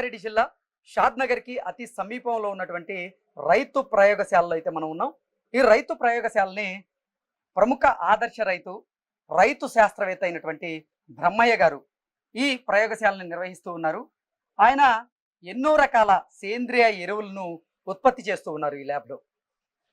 రంగారెడ్డి జిల్లా షాద్నగర్కి అతి సమీపంలో ఉన్నటువంటి రైతు ప్రయోగశాలలో అయితే మనం ఉన్నాం. ఈ రైతు ప్రయోగశాలని ప్రముఖ ఆదర్శ రైతు రైతు శాస్త్రవేత్త అయినటువంటి బ్రహ్మయ్య గారు ఈ ప్రయోగశాలను నిర్వహిస్తూ ఉన్నారు. ఆయన ఎన్నో రకాల సేంద్రియ ఎరువులను ఉత్పత్తి చేస్తూ ఉన్నారు ఈ ల్యాబ్లో.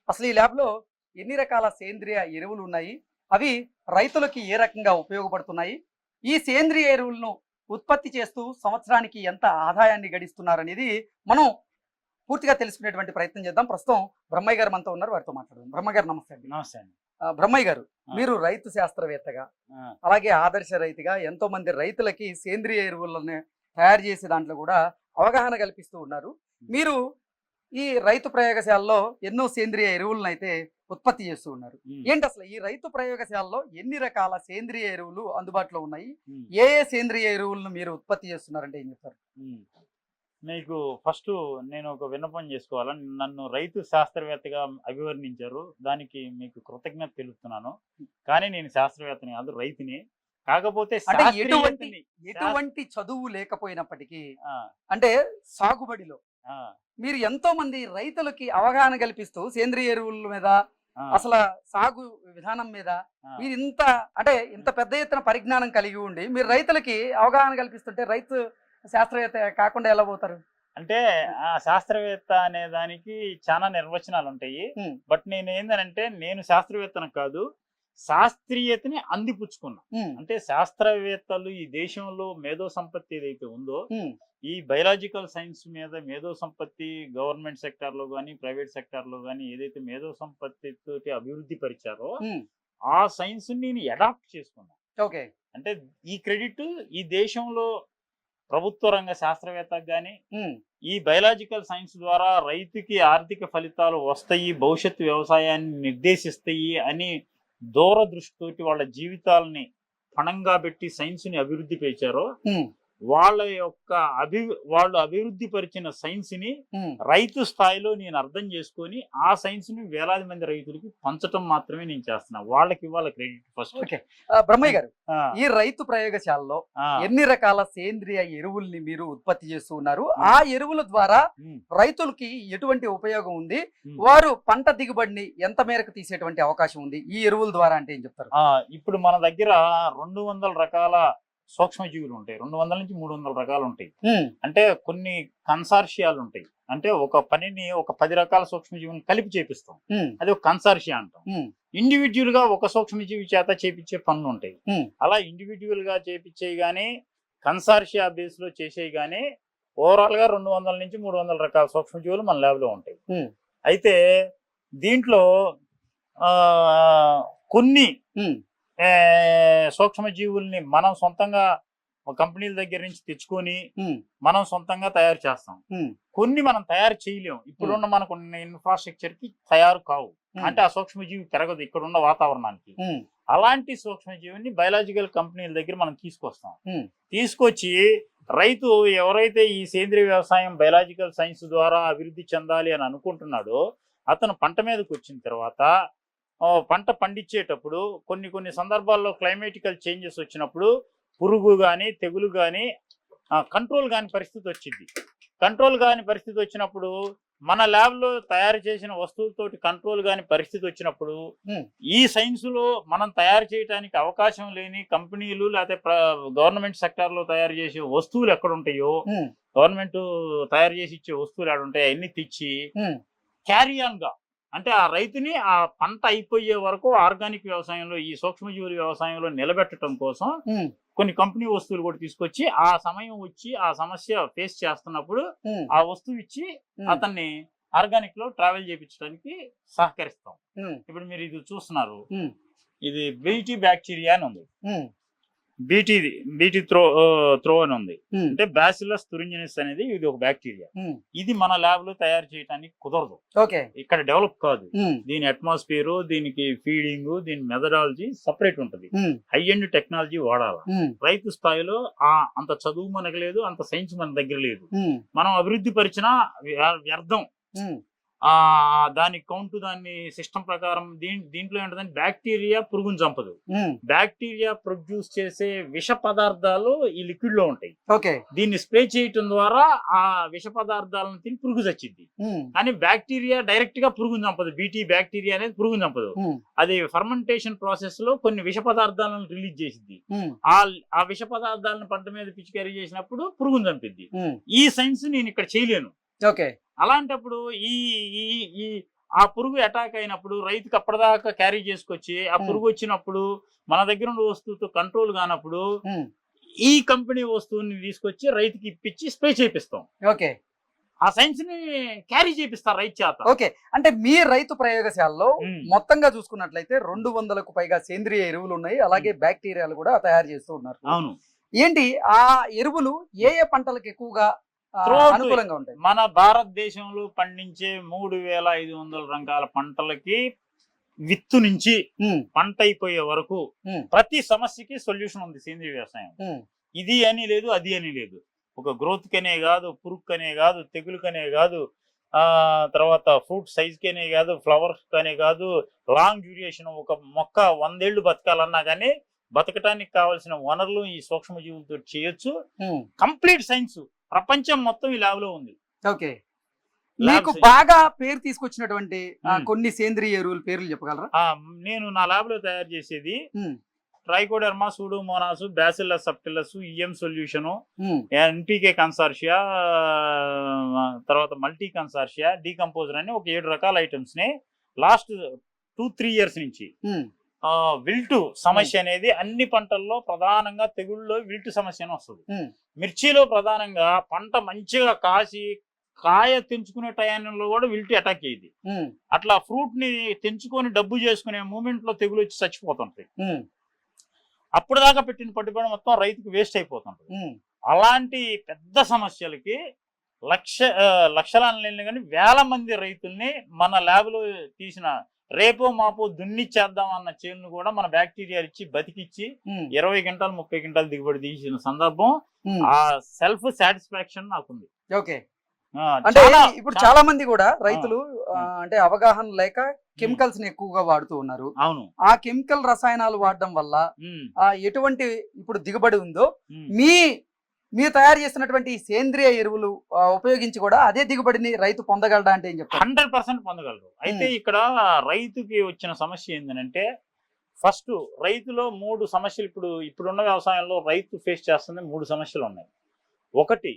అసలు ఈ ల్యాబ్లో ఎన్ని రకాల సేంద్రియ ఎరువులు ఉన్నాయి? అవి రైతులకి ఏ రకంగా ఉపయోగపడుతున్నాయి? ఈ సేంద్రియ ఎరువులను ఉత్పత్తి చేస్తూ సంవత్సరానికి ఎంత ఆదాయాన్ని గడిస్తున్నారనేది మనం పూర్తిగా తెలుసుకునేటువంటి ప్రయత్నం చేద్దాం. ప్రస్తుతం బ్రహ్మయ్య గారు మనతో ఉన్నారు వారితో మాట్లాడదాం బ్రహ్మయ్య గారు నమస్తే అండి. నమస్తే అండి. బ్రహ్మయ్య గారు. మీరు రైతు శాస్త్రవేత్తగా అలాగే ఆదర్శ రైతుగా ఎంతో మంది రైతులకి సేంద్రియ ఎరువులను తయారు చేసే దాంట్లో కూడా అవగాహన కల్పిస్తూ ఉన్నారు. మీరు ఈ రైతు ప్రయోగశాలలో ఎన్నో సేంద్రియ ఎరువులను అయితే ఉత్పత్తి చేస్తూ ఉన్నారు. ఏంటి అసలు ఈ రైతు ప్రయోగశాలలో ఎన్ని రకాల సేంద్రియ ఎరువులు అందుబాటులో ఉన్నాయి? ఏ ఏ సేంద్రియ ఎరువులను మీరు ఉత్పత్తి చేస్తున్నారంటే ఏం చెప్తారు. మీకు ఫస్ట్ నేను ఒక విన్నపం చేసుకోవాలా? నన్ను రైతు శాస్త్రవేత్తగా అభివర్ణించారు. దానికి మీకు కృతజ్ఞత తెలుపుతున్నాను. కానీ నేను శాస్త్రవేత్తని కాదు రైతుని. కాకపోతే ఎటువంటి ఎటువంటి చదువు లేకపోయినప్పటికీ అంటే సాగుబడిలో మీరు ఎంతో మంది రైతులకి అవగాహన కల్పిస్తూ సేంద్రియ ఎరువుల మీద అసలు సాగు విధానం మీద. మీరు ఇంత అంటే ఇంత పెద్ద ఎత్తున పరిజ్ఞానం కలిగి ఉండి మీరు రైతులకి అవగాహన కల్పిస్తుంటే రైతు శాస్త్రవేత్త కాకుండా ఎలా పోతారు? అంటే ఆ శాస్త్రవేత్త అనే దానికి చాలా నిర్వచనాలు ఉంటాయి. బట్ నేను ఏందనంటే నేను శాస్త్రవేత్తను కాదు. శాస్త్రీయతని అందిపుచ్చుకున్నా. అంటే శాస్త్రవేత్తలు ఈ దేశంలో మేధో సంపత్తి ఏదైతే ఉందో ఈ బయలాజికల్ సైన్స్ మీద మేధో సంపత్తి గవర్నమెంట్ సెక్టార్లో కానీ ప్రైవేట్ సెక్టార్లో కానీ ఏదైతే మేధో సంపత్తి తోటి అభివృద్ధి పరిచారో. ఆ సైన్స్ నేను అడాప్ట్ చేసుకున్నా. ఓకే. అంటే ఈ క్రెడిట్ ఈ దేశంలో ప్రభుత్వ రంగ శాస్త్రవేత్తకు ఉమ్, ఈ బయలాజికల్ సైన్స్ ద్వారా రైతుకి ఆర్థిక ఫలితాలు వస్తాయి భవిష్యత్తు వ్యవసాయాన్ని నిర్దేశిస్తాయి అని దూరదృష్టితోటి వాళ్ళ జీవితాలని పణంగా పెట్టి సైన్స్ని అభివృద్ధి పెంచారో వాళ్ళ యొక్క అభి వాళ్ళు అభివృద్ధి పరిచిన సైన్స్ని. రైతు స్థాయిలో నేను అర్థం చేసుకొని ఆ సైన్స్ని వేలాది మంది రైతులకి పంచటం మాత్రమే నేను చేస్తున్నా. వాళ్ళకి ఇవ్వాలి క్రెడిట్ ఫస్ట్ ఓకే. బ్రహ్మయ్య గారు ఈ రైతు ప్రయోగశాలలో ఎన్ని రకాల సేంద్రియ ఎరువుల్ని మీరు ఉత్పత్తి చేస్తూ ఉన్నారు? ఆ ఎరువుల ద్వారా రైతులకి ఎటువంటి ఉపయోగం ఉంది? వారు పంట దిగుబడిని ఎంత మేరకు తీసేటువంటి అవకాశం ఉంది? ఈ ఎరువుల ద్వారా అంటే ఏం చెప్తారు? ఇప్పుడు మన దగ్గర రెండు వందల రకాల సూక్ష్మజీవులు ఉంటాయి. రెండు వందల నుంచి మూడు వందల రకాలు ఉంటాయి. అంటే కొన్ని కన్సార్షియాలు ఉంటాయి. అంటే ఒక పనిని ఒక పది రకాల సూక్ష్మజీవులను కలిపి చేపిస్తాం. అది ఒక కన్సార్షియా అంటాం. ఇండివిజువల్గా ఒక సూక్ష్మజీవి చేత చేపించే పనులు ఉంటాయి. అలా ఇండివిజువల్గా చేపించేవి కానీ కన్సార్షియా బేస్లో చేసేవి కానీ ఓవరాల్గా రెండు వందల నుంచి మూడు వందల రకాల సూక్ష్మజీవులు మన ల్యాబ్లో ఉంటాయి. అయితే దీంట్లో కొన్ని సూక్ష్మజీవుల్ని మనం సొంతంగా కంపెనీల దగ్గర నుంచి తెచ్చుకొని మనం సొంతంగా తయారు చేస్తాం. కొన్ని మనం తయారు చేయలేం. ఇప్పుడున్న మనకు ఇన్ఫ్రాస్ట్రక్చర్కి తయారు కావు. అంటే ఆ సూక్ష్మజీవి పెరగదు. ఇక్కడున్న వాతావరణానికి. ఉమ్, అలాంటి సూక్ష్మజీవిని బయలాజికల్ కంపెనీల దగ్గర మనం తీసుకొస్తాం. తీసుకొచ్చి రైతు ఎవరైతే ఈ సేంద్రియ వ్యవసాయం బయలాజికల్ సైన్స్ ద్వారా అభివృద్ధి చెందాలి అని అనుకుంటున్నాడో అతను పంట మీదకి వచ్చిన తర్వాత పంట పండించేటప్పుడు కొన్ని కొన్ని సందర్భాల్లో క్లైమేటికల్ చేంజెస్ వచ్చినప్పుడు పురుగు కానీ తెగులు కానీ కంట్రోల్ కాని పరిస్థితి వచ్చింది. కంట్రోల్ కాని పరిస్థితి వచ్చినప్పుడు మన ల్యాబ్లో తయారు చేసిన వస్తువులతోటి కంట్రోల్ కాని పరిస్థితి వచ్చినప్పుడు. ఈ సైన్స్లో మనం తయారు చేయడానికి అవకాశం లేని కంపెనీలు లేకపోతే గవర్నమెంట్ సెక్టార్లో తయారు చేసే వస్తువులు ఎక్కడ ఉంటాయో గవర్నమెంట్ తయారు చేసి ఇచ్చే వస్తువులు ఎక్కడ ఉంటాయో అన్ని తెచ్చి క్యారీ ఆన్గా అంటే ఆ రైతుని ఆ పంట అయిపోయే వరకు ఆర్గానిక్ వ్యవసాయంలో ఈ సూక్ష్మజీవుల వ్యవసాయంలో నిలబెట్టడం కోసం కొన్ని కంపెనీ వస్తువులు కూడా తీసుకొచ్చి ఆ సమయం వచ్చి ఆ సమస్య ఫేస్ చేస్తున్నప్పుడు ఆ వస్తువు ఇచ్చి అతన్ని ఆర్గానిక్లో ట్రావెల్ చేయించడానికి సహకరిస్తాం ఇప్పుడు మీరు ఇది చూస్తున్నారు. ఇది బీటీ బ్యాక్టీరియా అని ఉంది. బీటీ బీటీ త్రో త్రో అని ఉంది. అంటే బ్యాసిలస్ తురింజినిస్ అనేది ఇది ఒక బ్యాక్టీరియా. ఇది మన ల్యాబ్లో తయారు చేయడానికి కుదరదు. ఓకే. ఇక్కడ డెవలప్ కాదు. దీని అట్మాస్ఫియర్ దీనికి ఫీడింగ్ దీని మెథడాలజీ సపరేట్ ఉంటుంది. హై ఎండ్ టెక్నాలజీ వాడాలి? రైతు స్థాయిలో ఆ అంత చదువు మనకు లేదు అంత సైన్స్ మన దగ్గర లేదు. మనం అభివృద్ధి పరిచిన వ్యర్థం. దాని కౌంట్ దాన్ని సిస్టమ్ ప్రకారం దీని దీంట్లో ఏంటంటే బ్యాక్టీరియా పురుగుని చంపదు. బ్యాక్టీరియా ప్రొడ్యూస్ చేసే విష పదార్థాలు ఈ లిక్విడ్లో ఉంటాయి. ఓకే. దీన్ని స్ప్రే చేయటం ద్వారా ఆ విష పదార్థాలను తిని పురుగు చచ్చింది కానీ బ్యాక్టీరియా డైరెక్ట్గా పురుగుని చంపదు. బీటీ బ్యాక్టీరియా అనేది పురుగుని చంపదు. అది ఫర్మెంటేషన్ ప్రాసెస్లో కొన్ని విష పదార్థాలను రిలీజ్ చేసింది ఆ ఆ విష పదార్థాలను పంట మీద పిచికారీ చేసినప్పుడు పురుగుని చంపిద్ది. ఉమ్, ఈ సైన్స్ నేను ఇక్కడ చేయలేను. ఓకే. అలాంటప్పుడు ఈ ఈ ఈ ఆ పురుగు అటాక్ అయినప్పుడు రైతుకి అప్పటిదాకా క్యారీ చేసుకొచ్చి ఆ. పురుగు వచ్చినప్పుడు మన దగ్గర ఉన్న వస్తువుతో కంట్రోల్ కానప్పుడు ఈ కంపెనీ వస్తువుని తీసుకొచ్చి రైతుకి ఇప్పించి స్ప్రే చేపిస్తాం. ఓకే. ఆ సైన్స్ని క్యారీ చేపిస్తారు రైతు చేత. ఓకే. అంటే మీ రైతు ప్రయోగశాలలో. మొత్తంగా చూసుకున్నట్లయితే రెండు వందలకు పైగా సేంద్రియ ఎరువులు ఉన్నాయి. అలాగే బ్యాక్టీరియాలు కూడా తయారు చేస్తూ ఉన్నారు. అవును. ఏంటి? ఆ ఎరువులు ఏ ఏ పంటలకు ఎక్కువగా అనుకూలంగా ఉంటాయి. మన భారతదేశంలో పండించే మూడు వేల ఐదు వందల రకాల పంటలకి విత్తు నుంచి పంట అయిపోయే వరకు. ప్రతి సమస్యకి సొల్యూషన్ ఉంది సేంద్రీయ వ్యవసాయం. ఇది అని లేదు అది అని లేదు. ఒక గ్రోత్ కనే కాదు పురుక్కనే కాదు తెగులుకనే కాదు ఆ తర్వాత ఫ్రూట్ సైజ్ కనే కాదు ఫ్లవర్స్ కనే కాదు లాంగ్ డ్యూరేషన్ ఒక మొక్క వందేళ్ళు బతకాలన్నా కానీ బతకటానికి కావాల్సిన వనరులు ఈ సూక్ష్మజీవులతో చేయొచ్చు. ఉమ్, కంప్లీట్ సైన్స్ ప్రపంచం మొత్తం ఈ ల్యాబ్లో ఉంది. ఓకే. మీకు. బాగా పేరు తీసుకొచ్చినటువంటి. కొన్ని సేంద్రియ ఎరువుల పేర్లు చెప్పగలరా? నేను నా ల్యాబ్లో తయారు చేసేది trichoderma pseudomonas bacillus subtilis EM solution NPK consortia తర్వాత మల్టీ కన్సార్షియా డీకంపోజర్ అని ఒక ఏడు రకాల ఐటమ్స్ని లాస్ట్ టూ త్రీ ఇయర్స్ నుంచి విల్టు సమస్య అనేది అన్ని పంటల్లో ప్రధానంగా తెగుళ్ళలో విల్టు సమస్య వస్తుంది. మిర్చిలో ప్రధానంగా పంట మంచిగా కాసి కాయ తెంచుకునే టయాల్లో కూడా విల్టు అటాక్ అయ్యింది. అట్లా ఫ్రూట్ని తెంచుకొని డబ్బు చేసుకునే మూమెంట్లో తెగులు వచ్చి చచ్చిపోతుంటాయి. అప్పుడు దాకా పెట్టిన పట్టుబడి మొత్తం రైతుకు వేస్ట్ అయిపోతుంటది. అలాంటి పెద్ద సమస్యలకి లక్ష ఆ, లక్షలాలు కానీ వేల మంది రైతుల్ని మన ల్యాబ్లో తీసిన రేపో మాపో దున్నిచ్చేద్దాం అన్న చేనును కూడా మన బ్యాక్టీరియా ఇచ్చి బతికిచ్చి ఇరవై గంటలు ముప్పై గంటలు దిగుబడి తీసిన సందర్భం ఆ సెల్ఫ్ సాటిస్ఫాక్షన్ నాకుంది. ఓకే. అంటే ఇప్పుడు చాలా మంది కూడా రైతులు. అంటే అవగాహన లేక కెమికల్స్ని ఎక్కువగా వాడుతూ ఉన్నారు. అవును. ఆ కెమికల్ రసాయనాలు వాడడం వల్ల ఎటువంటి ఇప్పుడు దిగుబడి ఉందో. మీ మీరు తయారు చేసినటువంటి ఈ సేంద్రియ ఎరువులు ఉపయోగించి కూడా అదే దిగుబడిని రైతు పొందగలడా అంటే ఏం చెప్తారు? హండ్రెడ్ పర్సెంట్ పొందగలరు. అయితే. ఇక్కడ రైతుకి వచ్చిన సమస్య ఏంటంటే ఫస్ట్ రైతులో మూడు సమస్యలు ఇప్పుడు ఇప్పుడున్న వ్యవసాయంలో రైతు ఫేస్ చేస్తున్న మూడు సమస్యలు ఉన్నాయి. ఒకటి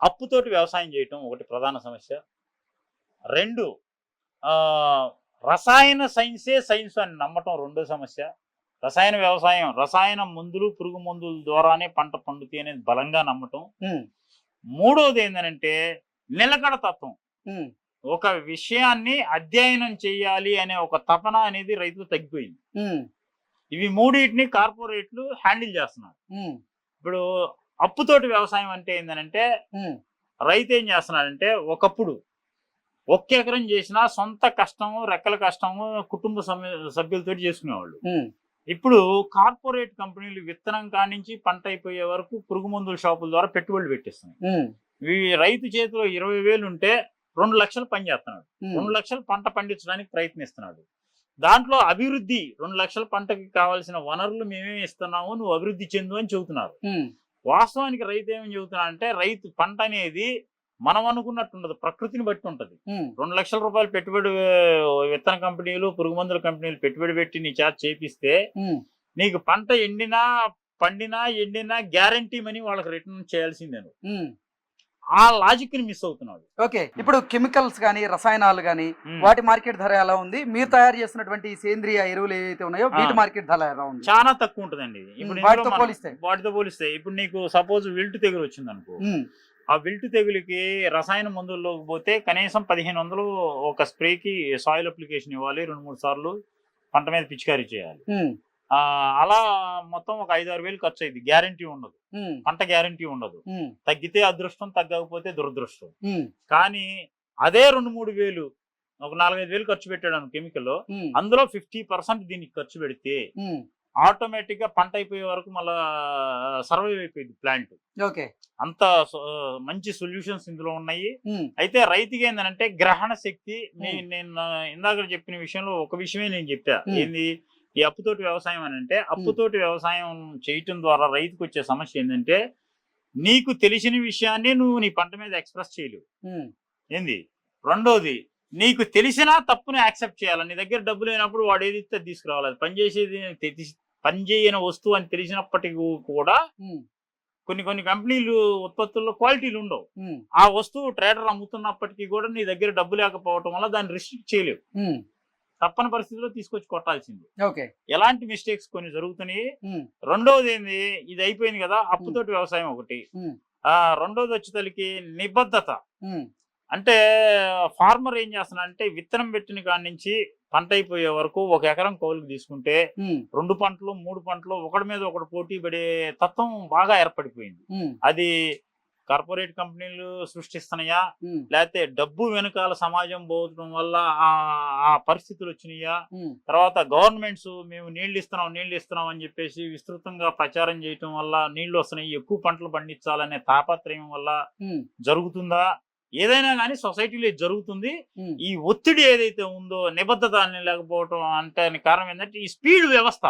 అప్పుతోటి వ్యవసాయం చేయటం ఒకటి ప్రధాన సమస్య. రెండు రసాయన సైన్సే సైన్స్ అని నమ్మటం రెండో సమస్య. రసాయన వ్యవసాయం రసాయన మందులు పురుగు మందుల ద్వారానే పంట పండుతాయి అనేది బలంగా నమ్మటం. మూడోది ఏంటంటే నిలకడ తత్వం. ఒక విషయాన్ని అధ్యయనం చేయాలి అనే ఒక తపన అనేది రైతులు తగ్గిపోయింది. ఇవి మూడింటిని కార్పొరేట్లు హ్యాండిల్ చేస్తున్నారు. ఇప్పుడు అప్పుతోటి వ్యవసాయం అంటే ఏంటంటే రైతు ఏం చేస్తున్నాడంటే ఒకప్పుడు ఒక్క ఎకరం చేసినా సొంత కష్టము రెక్కల కష్టము కుటుంబ సభ్యులతో చేసుకునేవాళ్ళు. ఇప్పుడు కార్పొరేట్ కంపెనీలు విత్తనం కానించి పంట అయిపోయే వరకు పురుగు మందుల షాపుల ద్వారా పెట్టుబడులు పెట్టిస్తున్నాయి. రైతు చేతిలో ఇరవై వేలు ఉంటే రెండు లక్షలు పని చేస్తున్నాడు. రెండు లక్షలు పంట పండించడానికి ప్రయత్నిస్తున్నాడు. దాంట్లో అభివృద్ధి రెండు లక్షల పంటకి కావాల్సిన వనరులు మేమేమి ఇస్తున్నాము నువ్వు అభివృద్ధి చెందు అని చెబుతున్నారు. వాస్తవానికి రైతు ఏమని చెబుతున్నా అంటే రైతు పంట అనేది మనం అనుకున్నట్టు ఉండదు ప్రకృతిని బట్టి ఉంటది. రెండు లక్షల రూపాయలు పెట్టుబడి విత్తన కంపెనీలు పురుగు మందుల కంపెనీలు పెట్టుబడి పెట్టి నీ చేత చేపిస్తే నీకు పంట ఎండినా పండినా ఎండినా గ్యారంటీ మనీ వాళ్ళకి రిటర్న్ చేయాల్సిందే. ఆ లాజిక్ని మిస్ అవుతున్నాడు ఓకే. ఇప్పుడు కెమికల్స్ కానీ రసాయనాలు కానీ. వాటి మార్కెట్ ధర ఎలా ఉంది? మీరు తయారు చేసినటువంటి ఈ సేంద్రియ ఎరువులు ఏవైతే ఉన్నాయో వీటి. మార్కెట్ ధర ఎలా ఉంది? చాలా తక్కువ ఉంటుందండి. ఇప్పుడు వాటితో పోలిస్తే? వాటితో పోలిస్తే ఇప్పుడు నీకు సపోజ్ విల్ట్ తెగులు వచ్చింది అనుకో ఆ విల్ట్ తెగులుకి రసాయన మందుల్లోకి పోతే కనీసం పదిహేను వందలు ఒక స్ప్రేకి సాయిల్ అప్లికేషన్ ఇవ్వాలి. రెండు మూడు సార్లు పంట మీద పిచికారీ చేయాలి. అలా మొత్తం ఒక ఐదు ఆరు వేలు ఖర్చు అయింది గ్యారంటీ ఉండదు. పంట గ్యారంటీ ఉండదు. తగ్గితే అదృష్టం తగ్గకపోతే దురదృష్టం. కానీ అదే రెండు మూడు వేలు ఒక నాలుగైదు వేలు ఖర్చు పెట్టాడు కెమికల్ అందులో ఫిఫ్టీ పర్సెంట్ దీనికి ఖర్చు పెడితే ఉమ్, ఆటోమేటిక్గా పంట అయిపోయే వరకు మళ్ళా సర్వైవ్ అయిపోయింది ప్లాంట్. ఓకే. అంత మంచి సొల్యూషన్స్ ఇందులో ఉన్నాయి. అయితే రైతుకి ఏంటంటే గ్రహణ శక్తి. నేను ఇందాక చెప్పిన విషయంలో ఒక విషయమే నేను చెప్పా. ఏంది? ఈ అప్పుతోటి వ్యవసాయం అని అంటే అప్పుతోటి వ్యవసాయం చేయటం ద్వారా రైతుకు వచ్చే సమస్య ఏంటంటే నీకు తెలిసిన విషయాన్ని నువ్వు నీ పంట మీద ఎక్స్ప్రెస్ చేయలేవు. ఏంది? రెండోది నీకు తెలిసినా తప్పుని యాక్సెప్ట్ చేయాలి. నీ దగ్గర డబ్బు లేనప్పుడు వాడు ఏది ఇస్తే తీసుకురావాలి. అది పనిచేసేది పనిచేయని వస్తువు అని తెలిసినప్పటికీ కూడా కొన్ని కొన్ని కంపెనీలు ఉత్పత్తుల్లో క్వాలిటీలు ఉండవు. ఆ వస్తువు ట్రేడర్ అమ్ముతున్నప్పటికీ కూడా నీ దగ్గర డబ్బు లేకపోవటం వల్ల దాన్ని రిస్ట్రిక్ట్ చేయలేవు. తప్పని పరిస్థితిలో తీసుకొచ్చి కొట్టాల్సింది. ఓకే. ఎలాంటి మిస్టేక్స్ కొన్ని జరుగుతున్నాయి. రెండోది ఏంది? ఇది అయిపోయింది కదా అప్పుతోటి వ్యవసాయం ఒకటి. ఆ రెండోది వచ్చేసరికి నిబద్ధత. అంటే ఫార్మర్ ఏం చేస్తున్నాడంటే విత్తనం పెట్టిన కాడి నుంచి పంట అయిపోయే వరకు ఒక ఎకరం కౌలుకు తీసుకుంటే రెండు పంటలు మూడు పంటలు ఒకటి మీద ఒకటి పోటీ పడే తత్వం బాగా ఏర్పడిపోయింది. అది కార్పొరేట్ కంపెనీలు సృష్టిస్తున్నాయా? లేకపోతే డబ్బు వెనకాల సమాజం పోవడం వల్ల ఆ ఆ పరిస్థితులు వచ్చినాయా? తర్వాత గవర్నమెంట్స్ మేము నీళ్ళు ఇస్తున్నాం నీళ్ళు ఇస్తున్నాం అని చెప్పేసి విస్తృతంగా ప్రచారం చేయటం వల్ల నీళ్ళు వస్తున్నాయి ఎక్కువ పంటలు పండించాలనే తాపత్రయం వల్ల జరుగుతుందా? ఏదైనా కానీ సొసైటీలో జరుగుతుంది. ఈ ఒత్తిడి ఏదైతే ఉందో నిబద్ధత అని లేకపోవటం అంటే కారణం ఏంటంటే ఈ స్పీడ్ వ్యవస్థ.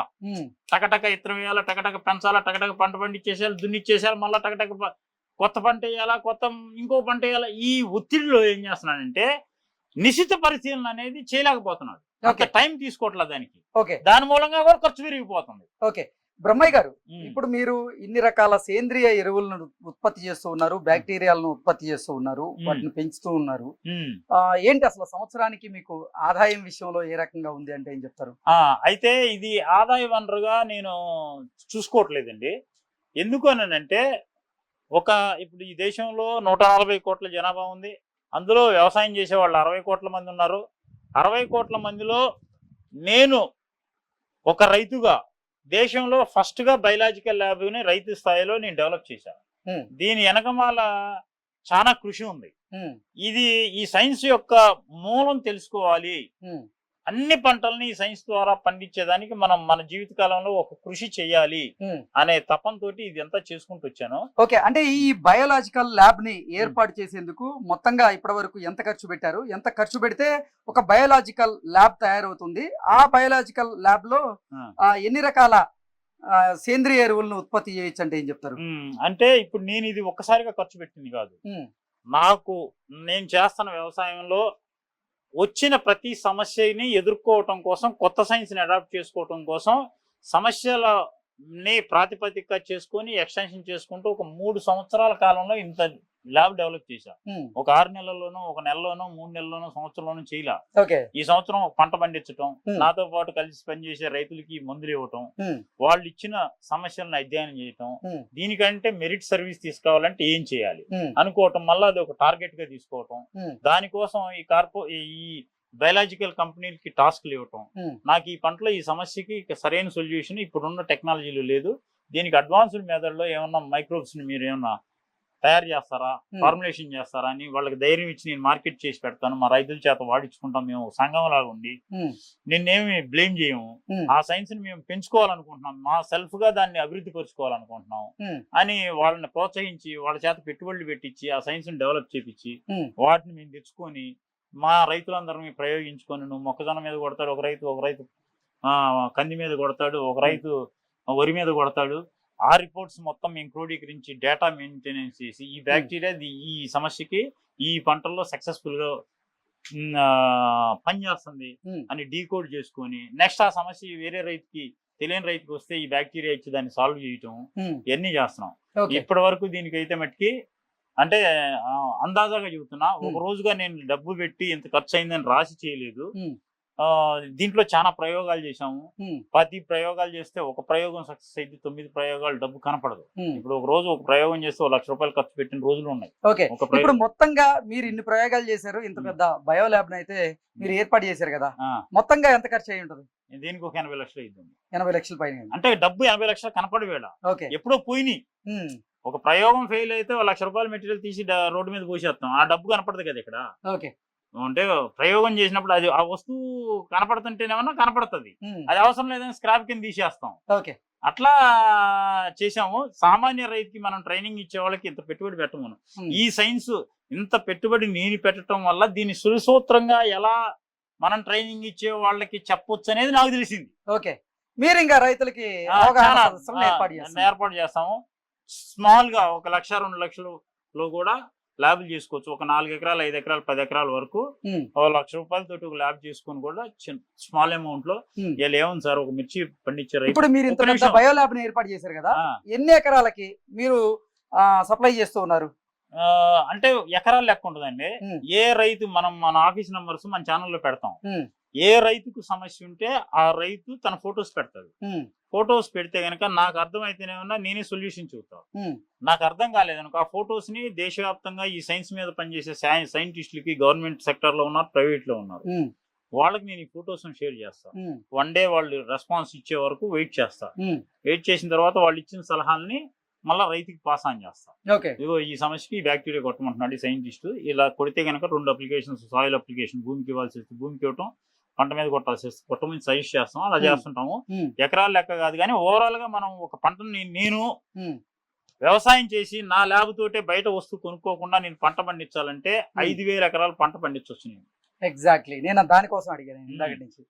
టకటక ఇత్తనం వేయాలా టకటక పెంచాలా టకటక పంట పండించేసేయాలి దున్నిచ్చేసేయాలి మళ్ళీ టకటక కొత్త పంట వేయాలా కొత్త ఇంకో పంట వేయాలా. ఈ ఒత్తిడిలో ఏం చేస్తున్నాడంటే నిశిత పరిశీలన అనేది చేయలేకపోతున్నాడు. అంత టైం తీసుకోవట్లేదు దానికి. ఓకే. దాని మూలంగా కూడా ఖర్చు పెరిగిపోతుంది ఓకే. బ్రహ్మయ్య గారు. ఇప్పుడు మీరు ఇన్ని రకాల సేంద్రియ ఎరువులను ఉత్పత్తి చేస్తూ ఉన్నారు బ్యాక్టీరియాలను ఉత్పత్తి చేస్తూ ఉన్నారు. వాటిని పెంచుతూ ఉన్నారు. ఏంటి అసలు సంవత్సరానికి మీకు ఆదాయం విషయంలో ఏ రకంగా ఉంది అంటే ఏం చెప్తారు? ఆ, అయితే ఇది ఆదాయ వనరుగా నేను చూసుకోవట్లేదండి. ఎందుకు అనంటే ఒక ఇప్పుడు ఈ దేశంలో నూట నలభై కోట్ల జనాభా ఉంది. అందులో వ్యవసాయం చేసే వాళ్ళు అరవై కోట్ల మంది ఉన్నారు. అరవై కోట్ల మందిలో నేను ఒక రైతుగా దేశంలో ఫస్ట్గా బయలాజికల్ ల్యాబ్ని రైతు స్థాయిలో నేను డెవలప్ చేశాను. దీని వెనకమాల చాలా కృషి ఉంది. ఇది ఈ సైన్స్ యొక్క మూలం తెలుసుకోవాలి. అన్ని పంటల్ని ఈ సైన్స్ ద్వారా పండించేదానికి మనం మన జీవితకాలంలో ఒక కృషి చేయాలి. అనే తపంతోటి ఇది అంతా చేసుకుంటూ వచ్చాను. ఓకే అంటే ఈ బయోలాజికల్ ల్యాబ్ని ఏర్పాటు చేసేందుకు మొత్తంగా ఇప్పటి వరకు ఎంత ఖర్చు పెట్టారు? ఎంత ఖర్చు పెడితే ఒక బయోలాజికల్ ల్యాబ్ తయారవుతుంది? ఆ బయోలాజికల్ ల్యాబ్లో ఎన్ని రకాల సేంద్రియ ఎరువులను ఉత్పత్తి చేయొచ్చు అంటే ఏం చెప్తారు? అంటే ఇప్పుడు నేను ఇది ఒక్కసారిగా ఖర్చు పెట్టింది కాదు. నాకు నేను చేస్తున్న వ్యవసాయంలో వచ్చిన ప్రతి సమస్యని ఎదుర్కోవటం కోసం కొత్త సైన్స్ని అడాప్ట్ చేసుకోవటం కోసం సమస్యలని ప్రాతిపదిక చేసుకొని ఎక్స్టెన్షన్ చేసుకుంటూ ఒక మూడు సంవత్సరాల కాలంలో ఇంత ల్యాబ్ డెవలప్ చేశా. ఒక ఆరు నెలల్లోనో ఒక నెలలోనో మూడు నెలల్లోనో సంవత్సరంలోనో చేయలే. ఓకే. ఈ సంవత్సరం పంట పండించటం. నాతో పాటు కలిసి పనిచేసే రైతులకి మందులు ఇవ్వటం వాళ్ళు ఇచ్చిన సమస్యలను అధ్యయనం చేయటం. దీనికంటే మెరిట్ సర్వీస్ తీసుకోవాలంటే ఏం చేయాలి? అనుకోవటం మళ్ళీ అది ఒక టార్గెట్గా తీసుకోవటం. దానికోసం ఈ కార్పో ఈ బయలాజికల్ కంపెనీలకి టాస్క్లు ఇవ్వటం. నాకు ఈ పంటలో ఈ సమస్యకి సరైన సొల్యూషన్ ఇప్పుడున్న టెక్నాలజీలో లేదు. దీనికి అడ్వాన్స్డ్ మెథడ్లో ఏమన్నా మైక్రోబ్స్ని మీరు ఏమన్నా తయారు చేస్తారా. ఫార్ములేషన్ చేస్తారా అని వాళ్ళకి ధైర్యం ఇచ్చి నేను మార్కెట్ చేసి పెడతాను. మా రైతుల చేత వాడించుకుంటాం. మేము సంఘం లాగా ఉండి నిన్నేమి బ్లేమ్ చేయము. ఆ సైన్స్ని మేము పెంచుకోవాలనుకుంటున్నాం. మా సెల్ఫ్గా దాన్ని అభివృద్ధి పరుచుకోవాలనుకుంటున్నాం అని వాళ్ళని ప్రోత్సహించి వాళ్ళ చేత పెట్టుబడులు పెట్టించి ఆ సైన్స్ని డెవలప్ చేపించి వాటిని మేము తెచ్చుకొని మా రైతులందరం ప్రయోగించుకొని నువ్వు మొక్కజొన్న మీద కొడతాడు ఒక రైతు ఒక రైతు ఆ కంది మీద కొడతాడు ఒక రైతు వరి మీద కొడతాడు ఆ రిపోర్ట్స్ మొత్తం మేము క్రోడీకరించి డేటా మెయింటెనెన్స్ చేసి ఈ బ్యాక్టీరియా ఈ సమస్యకి ఈ పంటల్లో సక్సెస్ఫుల్గా ఉమ్, ఆ, పనిచేస్తుంది అని డీకోడ్ చేసుకొని నెక్స్ట్ ఆ సమస్య వేరే రైతుకి తెలియని రైతుకి వస్తే ఈ బ్యాక్టీరియా ఇచ్చి దాన్ని సాల్వ్ చేయటం ఇవన్నీ చేస్తున్నాం. ఇప్పటి వరకు దీనికి అయితే మట్టుకి అంటే అందాజాగా చెబుతున్నా ఒక. రోజుగా నేను డబ్బు పెట్టి ఇంత ఖర్చు అయిందని రాసి చేయలేదు. దీంట్లో చాలా ప్రయోగాలు చేశాము. ఉమ్, పది ప్రయోగాలు చేస్తే ఒక ప్రయోగం సక్సెస్ అయితే తొమ్మిది ప్రయోగాలు డబ్బు కనపడదు. ఇప్పుడు ఒక రోజు ఒక ప్రయోగం చేస్తే లక్ష రూపాయలు ఖర్చు పెట్టిన రోజులు ఉన్నాయి. ఓకే. ఇప్పుడు మొత్తంగా మీరు ఇన్ని ప్రయోగాలు చేశారు ఇంత. పెద్ద బయో ల్యాబ్ అయితే మీరు ఏర్పాటు చేశారు కదా మొత్తంగా ఎంత ఖర్చు అయి ఉంటుంది? దీనికి ఒక ఎనభై లక్షలు అయింది ఎనభై లక్షల పైన అంటే డబ్బు ఎనభై లక్షలు కనపడి వేళ. ఎప్పుడో పోయినాయి. ఒక ప్రయోగం ఫెయిల్ అయితే లక్ష రూపాయల మెటీరియల్ తీసి రోడ్డు మీద పోసేస్తాం. ఆ డబ్బు కనపడదు కదా ఇక్కడ. ఓకే. అంటే ప్రయోగం చేసినప్పుడు అది ఆ వస్తువు కనపడుతుంటేనేమన్నా కనపడుతుంది. అది అవసరం లేదని స్క్రాప్ కింద తీసేస్తాం. ఓకే. అట్లా చేసాము సామాన్య రైతుకి మనం ట్రైనింగ్ ఇచ్చే వాళ్ళకి ఇంత పెట్టుబడి పెట్టము. ఈ సైన్స్ ఇంత పెట్టుబడి నేను పెట్టడం వల్ల దీన్ని సులసూత్రంగా ఎలా మనం ట్రైనింగ్ ఇచ్చే వాళ్ళకి చెప్పొచ్చు అనేది నాకు తెలిసింది. ఓకే. మీరు ఇంకా రైతులకి ఏర్పాటు చేస్తాము. స్మాల్గా ఒక లక్ష రెండు లక్షలలో కూడా ల్యాబ్లు చేసుకోవచ్చు ఒక నాలుగు ఎకరాలు ఐదు ఎకరాలు పది ఎకరాల వరకు ఒక లక్ష రూపాయలతోటి ఒక ల్యాబ్ చేసుకొని కూడా స్మాల్ అమౌంట్లో. ఇలా ఏముంది సార్? ఒక మిర్చి పండించే రైతు ఇప్పుడు మీరు ఇంత. బయో ల్యాబ్ని ఏర్పాటు చేశారు కదా? ఎన్ని ఎకరాలకి మీరు సప్లై చేస్తూ ఉన్నారు? అంటే ఎకరాలు లెక్క ఉంటుందండి. ఉమ్. ఏ రైతు మనం మన ఆఫీస్ నంబర్స్ మన ఛానల్లో పెడతాం. ఏ రైతుకు సమస్య ఉంటే ఆ రైతు తన ఫొటోస్ పెడతాడు. ఫొటోస్ పెడితే గనక నాకు అర్థమైతేనేమన్నా నేనే సొల్యూషన్ చెబుతాను ఉమ్, నాకు అర్థం కాలేదనుకో ఆ ఫొటోస్ని దేశవ్యాప్తంగా ఈ సైన్స్ మీద పనిచేసే సైంటిస్టులకి గవర్నమెంట్ సెక్టర్లో ఉన్నారు ప్రైవేట్లో ఉన్నారు వాళ్ళకి నేను ఈ ఫొటోస్ షేర్ చేస్తాను వన్ డే వాళ్ళు రెస్పాన్స్ ఇచ్చే వరకు వెయిట్ చేస్తా. వెయిట్ చేసిన తర్వాత వాళ్ళు ఇచ్చిన సలహాలని మళ్ళీ రైతుకి పాస్ ఆన్ చేస్తా. ఓకే. ఇదిగో ఈ సమస్యకి బ్యాక్టీరియా కొట్టమంటున్నాడు ఈ సైంటిస్ట్. ఇలా కొడితే కనుక రెండు అప్లికేషన్స్ సాయిల్ అప్లికేషన్ భూమికి ఇవ్వాల్సి వస్తే భూమికి ఇవ్వటం పంట మీద కొట్టాల్సి వస్తే కొట్టమని సజెస్ట్ చేస్తాం అలా. చేస్తుంటాము. ఎకరాల లెక్క కాదు కానీ ఓవరాల్గా మనం ఒక పంటని నేను వ్యవసాయం చేసి నా ల్యాబ్ తోటే బయట వస్తువు కొనుక్కోకుండా నేను పంట పండించాలంటే. ఐదు వేల ఎకరాలు పంట పండించవచ్చు నేను. ఎగ్జాక్ట్లీ నేను దానికోసం అడిగాను ఇందాక నుంచి.